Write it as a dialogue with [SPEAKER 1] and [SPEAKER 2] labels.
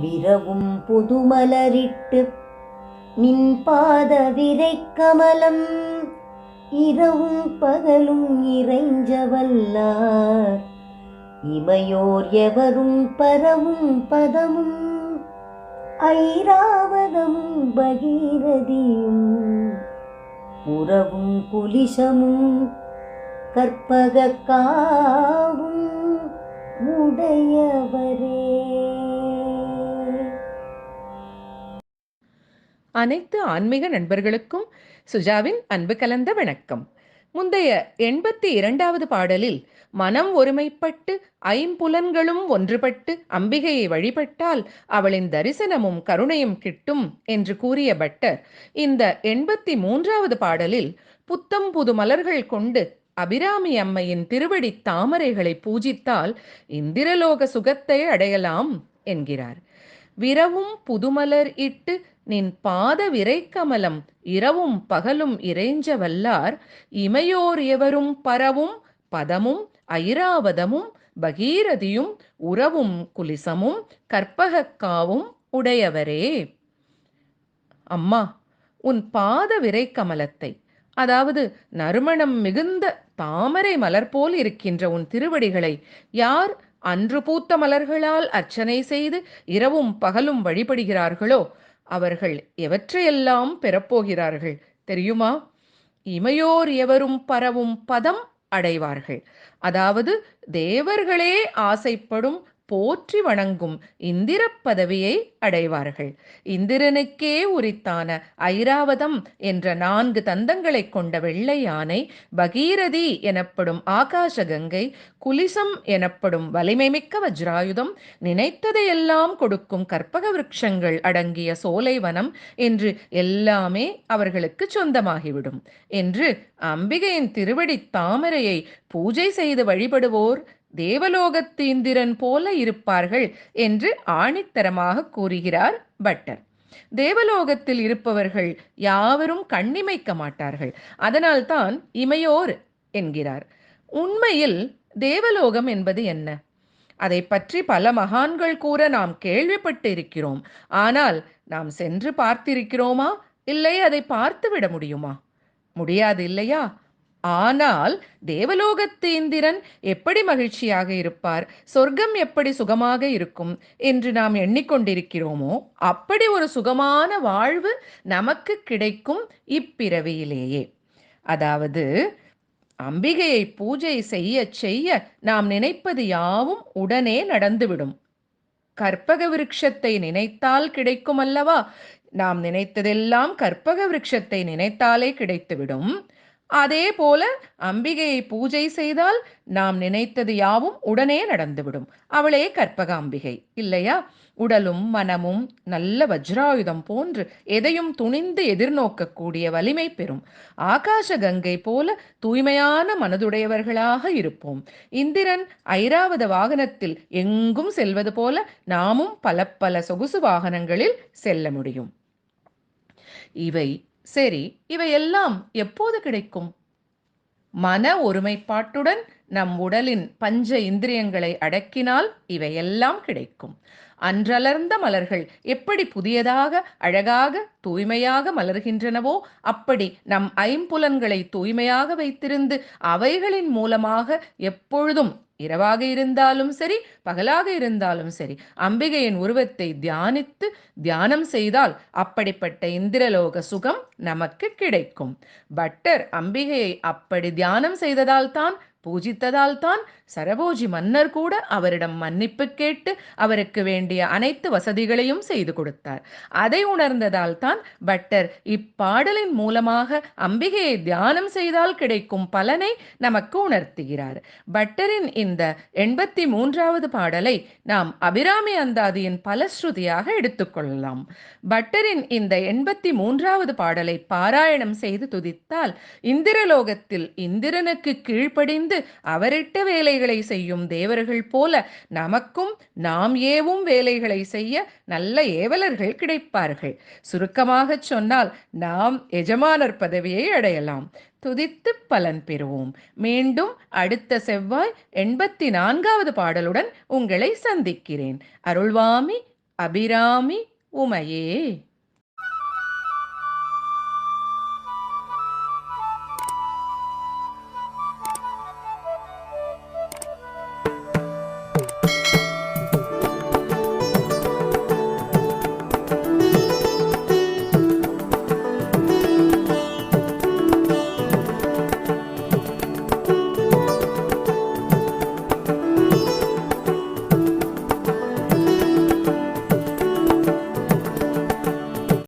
[SPEAKER 1] விரவும் புதுமலரிட்டு நின் பாத விரை கமலம் இரவும் பகலும் இறைஞ்சவல்லார். இமையோர் எவரும் பரவும் பதமும் ஐராவதமும் பகீரதியும். உறவும் குலிசமும் கற்பக காவும் உடையவர்.
[SPEAKER 2] அனைத்து ஆன்மீக நண்பர்களுக்கும் சுஜாவின் அன்பு கலந்த வணக்கம். முந்தைய எண்பத்தி இரண்டாவது பாடலில் மனம் ஒருமைப்பட்டு ஐம்புலன்களும் ஒன்றுபட்டு அம்பிகையை வழிபட்டால் அவளின் தரிசனமும் கருணையும் கிட்டும் என்று கூறிய பட்டர் இந்த எண்பத்தி மூன்றாவது பாடலில் புத்தம் புது மலர்கள் கொண்டு அபிராமி அம்மையின் திருவடி தாமரைகளை பூஜித்தால் இந்திரலோக சுகத்தை அடையலாம் என்கிறார். விரவும் புதுமலர் இட்டு நின் பாத விரைக்கமலம் இரவும் பகலும் இறைஞ்ச வல்லார் இமையோர் எவரும் பரவும் பதமும் ஐராவதமும் பகீரதியும் உறவும் குலிசமும் கற்பகக்காவும் உடையவரே. அம்மா உன் பாத விரைக்கமலத்தை அதாவது நறுமணம் மிகுந்த தாமரை மலர் போல் இருக்கின்ற உன் திருவடிகளை யார் அன்று பூத்த மலர்களால் அர்ச்சனை செய்து இரவும் பகலும் வழிபடுகிறார்களோ அவர்கள் எவற்றையெல்லாம் பெறப்போகிறார்கள் தெரியுமா? இமையோர் எவரும் பரவும் பதம் அடைவார்கள். அதாவது தேவர்களே ஆசைப்படும் போற்றி வணங்கும் இந்திர பதவியை அடைவார்கள். இந்திரனுக்கே உரித்தான ஐராவதம் என்ற நான்கு தந்தங்களைக் கொண்ட வெள்ளை யானை பகீரதி எனப்படும் ஆகாச கங்கை குலிசம் எனப்படும் வலிமைமிக்க வஜ்ராயுதம் நினைத்ததையெல்லாம் கொடுக்கும் கற்பக விருட்சங்கள் அடங்கிய சோலைவனம் என்று எல்லாமே அவர்களுக்கு சொந்தமாகிவிடும். என்று அம்பிகையின் திருவடி தாமரையை பூஜை செய்து வழிபடுவோர் தேவலோகத்து இந்திரன் போல இருப்பார்கள் என்று ஆணித்தரமாக கூறுகிறார் பட்டர். தேவலோகத்தில் இருப்பவர்கள் யாவரும் கண்ணிமைக்க மாட்டார்கள். அதனால்தான் இமையோர் என்கிறார். உண்மையில் தேவலோகம் என்பது என்ன? அதை பற்றி பல மகான்கள் கூற நாம் கேள்விப்பட்டு இருக்கிறோம் ஆனால் நாம் சென்று பார்த்திருக்கிறோமா? இல்லை அதை பார்த்து விட முடியுமா? முடியாது இல்லையா? ஆனால் தேவலோகத்து இந்திரன் எப்படி மகிழ்ச்சியாக இருப்பார்? சொர்க்கம் எப்படி சுகமாக இருக்கும் என்று நாம் எண்ணிக்கொண்டிருக்கிறோமோ அப்படி ஒரு சுகமான வாழ்வு நமக்கு கிடைக்கும் இப்பிறவியிலேயே. அதாவது அம்பிகையை பூஜை செய்ய செய்ய நாம் நினைப்பது யாவும் உடனே நடந்துவிடும். கற்பக விருட்சத்தை நினைத்தால் கிடைக்கும் அல்லவா நாம் நினைத்ததெல்லாம் கற்பக விருட்சத்தை நினைத்தாலே கிடைத்துவிடும். அதே போல அம்பிகையை பூஜை செய்தால் நாம் நினைத்தது யாவும் உடனே நடந்துவிடும். அவளே கற்பக அம்பிகை இல்லையா? உடலும் மனமும் நல்ல வஜ்ராயுதம் போன்று எதையும் துணிந்து எதிர்நோக்கக்கூடிய வலிமை பெறும். ஆகாச கங்கை போல தூய்மையான மனதுடையவர்களாக இருப்போம். இந்திரன் ஐராவத வாகனத்தில் எங்கும் செல்வது போல நாமும் பல பல சொகுசு வாகனங்களில் செல்ல முடியும். இவை சரி இவையெல்லாம் எப்போது கிடைக்கும்? மன ஒருமைப்பாட்டுடன் நம் உடலின் பஞ்ச இந்திரியங்களை அடக்கினால் இவையெல்லாம் கிடைக்கும். அன்றலர்ந்த மலர்கள் எப்படி புதியதாக அழகாக தூய்மையாக மலர்கின்றனவோ அப்படி நம் ஐம்புலன்களை தூய்மையாக வைத்திருந்து அவைகளின் மூலமாக எப்பொழுதும் இரவாக இருந்தாலும் சரி பகலாக இருந்தாலும் சரி அம்பிகையின் உருவத்தை தியானித்து தியானம் செய்தால் அப்படிப்பட்ட இந்திரலோக சுகம் நமக்கு கிடைக்கும். பட்டர் அம்பிகையை அப்படி தியானம் செய்ததால் தான் பூஜித்ததால் தான் சரபோஜி மன்னர் கூட அவரிடம் மன்னிப்பு கேட்டு அவருக்கு வேண்டிய அனைத்து வசதிகளையும் செய்து கொடுத்தார். அதை உணர்ந்ததால் தான் பட்டர் இப்பாடலின் மூலமாக அம்பிகையை தியானம் செய்தால் கிடைக்கும் பலனை நமக்கு உணர்த்துகிறார். பட்டரின் இந்த எண்பத்தி மூன்றாவது பாடலை நாம் அபிராமி அந்தாதியின் பலஸ்ருதியாக எடுத்துக்கொள்ளலாம் பட்டரின் இந்த எண்பத்தி மூன்றாவது பாடலை பாராயணம் செய்து துதித்தால் இந்திரலோகத்தில் இந்திரனுக்கு கீழ்ப்படிந்து அவரிட்ட வேலை வேலைகளை செய்யும் தேவர்கள் போல நமக்கும் நாம் ஏவும் வேலைகளை செய்ய நல்ல ஏவலர்கள் கிடைப்பார்கள். சுருக்கமாகச் சொன்னால் நாம் எஜமானர் பதவியை அடையலாம். துதித்து பலன் பெறுவோம். மீண்டும் அடுத்த செவ்வாய் எண்பத்தி நான்காவது பாடலுடன் உங்களை சந்திக்கிறேன். அருள்வாமி அபிராமி உமையே.